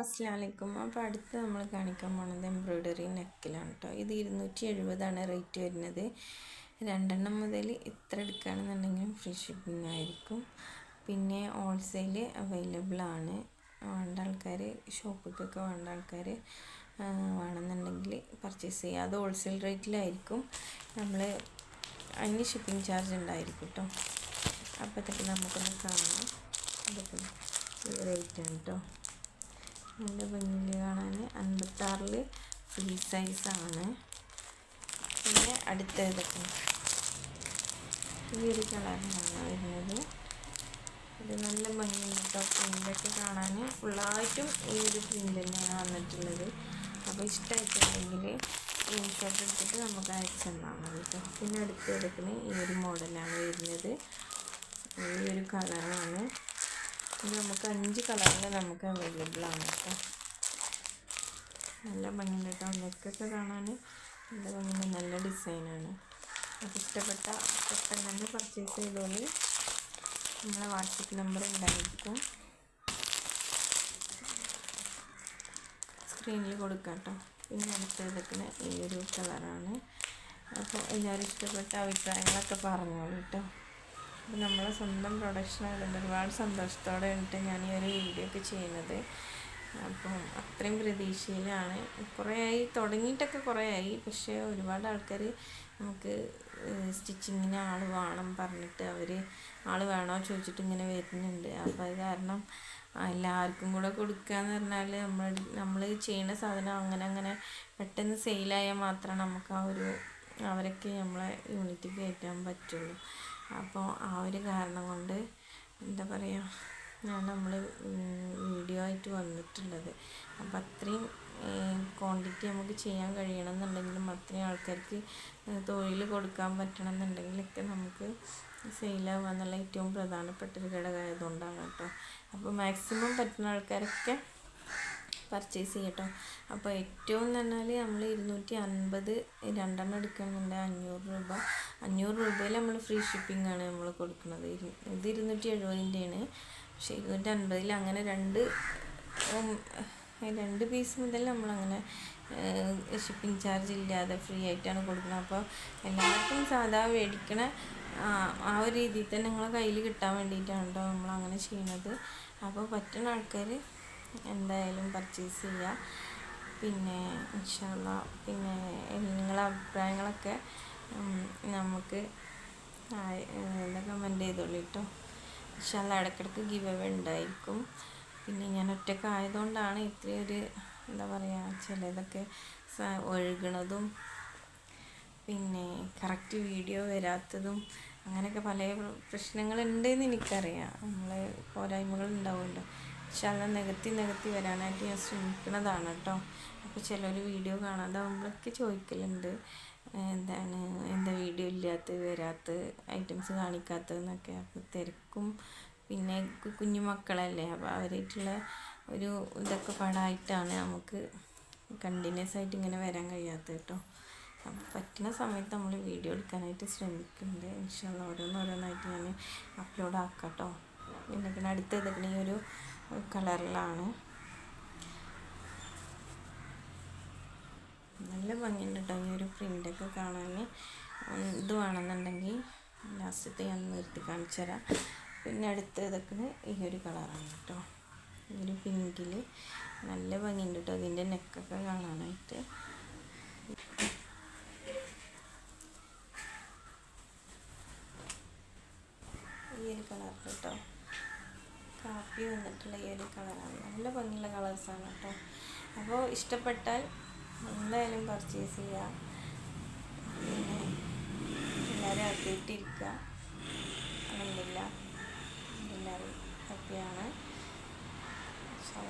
അസ്സാം വലൈക്കും അപ്പോൾ അടുത്ത് നമ്മൾ കാണിക്കാൻ പോണത് എംബ്രോയ്ഡറി നെക്കിലാണ് കേട്ടോ ഇത് ഇരുന്നൂറ്റി എഴുപതാണ് റേറ്റ് വരുന്നത്. രണ്ടെണ്ണം മുതൽ ഇത്ര എടുക്കുകയാണെന്നുണ്ടെങ്കിലും ഫ്രീ ഷിപ്പിംഗ് ആയിരിക്കും. പിന്നെ ഹോൾസെയിൽ അവൈലബിൾ ആണ്. വേണ്ട ആൾക്കാർ ഷോപ്പിലേക്കൊക്കെ വേണ്ട ആൾക്കാർ വേണമെന്നുണ്ടെങ്കിൽ പർച്ചേസ് ചെയ്യുക അത് ഹോൾസെയിൽ റേറ്റിലായിരിക്കും. നമ്മൾ അതിന് ഷിപ്പിംഗ് ചാർജ് ഉണ്ടായിരിക്കും കേട്ടോ അപ്പോഴത്തേക്ക് നമുക്കൊന്ന് കാണാം. റേറ്റ് ആണ് കേട്ടോ നല്ല ഭംഗിയിൽ കാണാൻ അൻപത്താറിൽ ഫ്രീ സൈസാണ് പിന്നെ അടുത്ത ഇതൊക്കെ ഈ ഒരു കളറിലാണ് വരുന്നത്. ഇത് നല്ല ഭംഗിയുണ്ട് കേട്ടോ. പ്രിന്റൊക്കെ കാണാൻ ഫുള്ളായിട്ടും ഈ ഒരു പ്രിന്റ് തന്നെയാണ് വന്നിട്ടുള്ളത്. അപ്പോൾ ഇഷ്ടമായിട്ടുണ്ടെങ്കിൽ സ്ക്രീൻഷോട്ട് എടുത്തിട്ട് നമുക്ക് അയച്ചു തന്നാൽ മതി കേട്ടോ. പിന്നെ അടുത്ത് എടുക്കുന്ന ഈ ഒരു മോഡലാണ് വരുന്നത്. ഈ ഒരു കളറാണ് ഇത് നമുക്ക് അഞ്ച് കളറിൽ നമുക്ക് അവൈലബിൾ ആണ് കേട്ടോ നല്ല ഭംഗിയുണ്ട് കേട്ടോ നെക്കൊക്കെ കാണാൻ നല്ല ഭംഗിയുണ്ട്. നല്ല ഡിസൈനാണ് അത് ഇഷ്ടപ്പെട്ട പെട്ടെന്ന് തന്നെ പർച്ചേസ് ചെയ്തോളി നമ്മളെ വാട്സപ്പ് നമ്പർ ഉണ്ടായിരിക്കും. സ്ക്രീനിൽ കൊടുക്കാം കേട്ടോ പിന്നെ അടുത്തെടുക്കുന്ന ഈ ഒരു കളറാണ് അപ്പോൾ എല്ലാവരും ഇഷ്ടപ്പെട്ട അഭിപ്രായങ്ങളൊക്കെ പറഞ്ഞോളൂ കേട്ടോ അപ്പോൾ നമ്മളെ സ്വന്തം പ്രൊഡക്ഷൻ ആയതുകൊണ്ട് ഒരുപാട് സന്തോഷത്തോടെ ഉണ്ട് ഞാൻ ഈ ഒരു വീഡിയോ ഒക്കെ ചെയ്യുന്നത്. അപ്പം അത്രയും പ്രതീക്ഷയിലാണ്. കുറേ ആയി തുടങ്ങിയിട്ടൊക്കെ കുറേ ആയി. പക്ഷേ ഒരുപാട് ആൾക്കാർ നമുക്ക് സ്റ്റിച്ചിങ്ങിന് ആൾ വേണം പറഞ്ഞിട്ട് അവർ ആൾ വേണോ ചോദിച്ചിട്ട് ഇങ്ങനെ വരുന്നുണ്ട്. അപ്പോൾ അത് കാരണം എല്ലാവർക്കും കൂടെ കൊടുക്കുക എന്ന് പറഞ്ഞാൽ നമ്മൾ നമ്മൾ ചെയ്യുന്ന സാധനം അങ്ങനെ അങ്ങനെ പെട്ടെന്ന് സെയിലായാൽ മാത്രമേ നമുക്ക് ആ ഒരു അവരൊക്കെ നമ്മളെ യൂണിറ്റ് കയറ്റാൻ പറ്റുള്ളൂ. അപ്പോൾ ആ ഒരു കാരണം കൊണ്ട് എന്താ പറയുക ഞാൻ നമ്മൾ വീഡിയോ ആയിട്ട് വന്നിട്ടുള്ളത്. അപ്പം അത്രയും ക്വാണ്ടിറ്റി നമുക്ക് ചെയ്യാൻ കഴിയണം എന്നുണ്ടെങ്കിലും അത്രയും ആൾക്കാർക്ക് തൊഴിൽ കൊടുക്കാൻ പറ്റണം എന്നുണ്ടെങ്കിലൊക്കെ നമുക്ക് സെയിലാവുക എന്നുള്ള ഏറ്റവും പ്രധാനപ്പെട്ട ഒരു ഘടകമായതുകൊണ്ടാണ് കേട്ടോ. അപ്പോൾ മാക്സിമം പറ്റുന്ന ആൾക്കാരൊക്കെ പർച്ചേസ് ചെയ്യട്ടോ. അപ്പോൾ ഏറ്റവും എന്ന് പറഞ്ഞാൽ നമ്മൾ ഇരുന്നൂറ്റി അൻപത് രണ്ടെണ്ണം എടുക്കുന്നുണ്ട് അഞ്ഞൂറ് രൂപ. അഞ്ഞൂറ് രൂപയിൽ നമ്മൾ ഫ്രീ ഷിപ്പിംഗ് ആണ് നമ്മൾ കൊടുക്കുന്നത് ഇത് ഇരുന്നൂറ്റി എഴുപതിന്റെയാണ് പക്ഷേ ഇരുന്നൂറ്റി അൻപതിൽ അങ്ങനെ രണ്ട് രണ്ട് പീസ് മുതൽ നമ്മളങ്ങനെ ഷിപ്പിംഗ് ചാർജ് ഇല്ലാതെ ഫ്രീ ആയിട്ടാണ് കൊടുക്കുന്നത് അപ്പോൾ എല്ലാവർക്കും സാധാ മേടിക്കണ ആ ഒരു രീതിയിൽ തന്നെ നിങ്ങളെ കയ്യിൽ കിട്ടാൻ വേണ്ടിയിട്ടാണ് കേട്ടോ നമ്മളങ്ങനെ ചെയ്യുന്നത് അപ്പോൾ പറ്റുന്ന ആൾക്കാർ എന്തായാലും പർച്ചേസ് ചെയ്യുക പിന്നെ ഇൻഷാല്ല പിന്നെ നിങ്ങളെ അഭിപ്രായങ്ങളൊക്കെ നമുക്ക് കമന്റ് ചെയ്തോളൂ കേട്ടോ. ഇൻഷാല്ല ഇടയ്ക്കിടയ്ക്ക് ഗിവ് അവേ ഉണ്ടായിരിക്കും. പിന്നെ ഞാൻ ഒറ്റയ്ക്ക് ആയതുകൊണ്ടാണ് ഇത്രയും ഒരു എന്താ പറയുക ചിലതൊക്കെ ഒഴുകണതും പിന്നെ കറക്റ്റ് വീഡിയോ വരാത്തതും അങ്ങനെയൊക്കെ പല പ്രശ്നങ്ങളുണ്ടെന്ന് എനിക്കറിയാം. നമ്മൾ പോരായ്മകൾ ഉണ്ടാവുമല്ലോ അത് നികത്തി നികത്തി വരാനായിട്ട് ഞാൻ ശ്രമിക്കുന്നതാണ് കേട്ടോ. അപ്പോൾ ചിലർ വീഡിയോ കാണാതാവുമ്പോഴൊക്കെ ചോദിക്കലുണ്ട്. എന്താണ് എന്താ വീഡിയോ ഇല്ലാത്ത വരാത്ത ഐറ്റംസ് കാണിക്കാത്തതെന്നൊക്കെ. അപ്പോൾ തിരക്കും. പിന്നെ കുഞ്ഞു മക്കളല്ലേ. അപ്പോൾ അവരായിട്ടുള്ള ഒരു ഇതൊക്കെ പാടായിട്ടാണ് നമുക്ക് കണ്ടിന്യൂസ് ആയിട്ട് ഇങ്ങനെ വരാൻ കഴിയാത്തത് കേട്ടോ. അപ്പം പറ്റുന്ന സമയത്ത് നമ്മൾ വീഡിയോ എടുക്കാനായിട്ട് ശ്രമിക്കുന്നുണ്ട് ഇൻഷാല്ല ഓരോന്നോരോന്നായിട്ട് ഞാൻ അപ്ലോഡ് ആക്കാം കേട്ടോ. പിന്നെ അടുത്ത് ഇതൊക്കെ ഈ ഒരു കളറിലാണ്. നല്ല ഭംഗിയുണ്ട് കേട്ടോ ഈ ഒരു പ്രിന്റൊക്കെ കാണാൻ. ഇത് വേണമെന്നുണ്ടെങ്കിൽ ലാസ്റ്റത്തെ ഞാൻ നിർത്തി കാണിച്ചു തരാം. പിന്നെ അടുത്ത ഇതൊക്കെ ഈ ഒരു കളറാണ് കേട്ടോ ഈ ഒരു പിങ്കിൽ നല്ല ഭംഗിയുണ്ട് കേട്ടോ അതിന്റെ നെക്കൊക്കെ കാണാനായിട്ട്. ഈ ഒരു കളർ കേട്ടോ കാപ്പി വന്നിട്ടുള്ള ഈ ഒരു കളറാണ് നല്ല ഭംഗിയുള്ള കളേഴ്സാണ് കേട്ടോ. അപ്പോൾ ഇഷ്ടപ്പെട്ടാൽ എന്തായാലും പർച്ചേസ് ചെയ്യുക പിന്നെ എല്ലാവരും ഹാപ്പിയായിട്ടിരിക്കുക അലഹമില്ല എല്ലാവരും ഹാപ്പിയാണ് അസ്സാം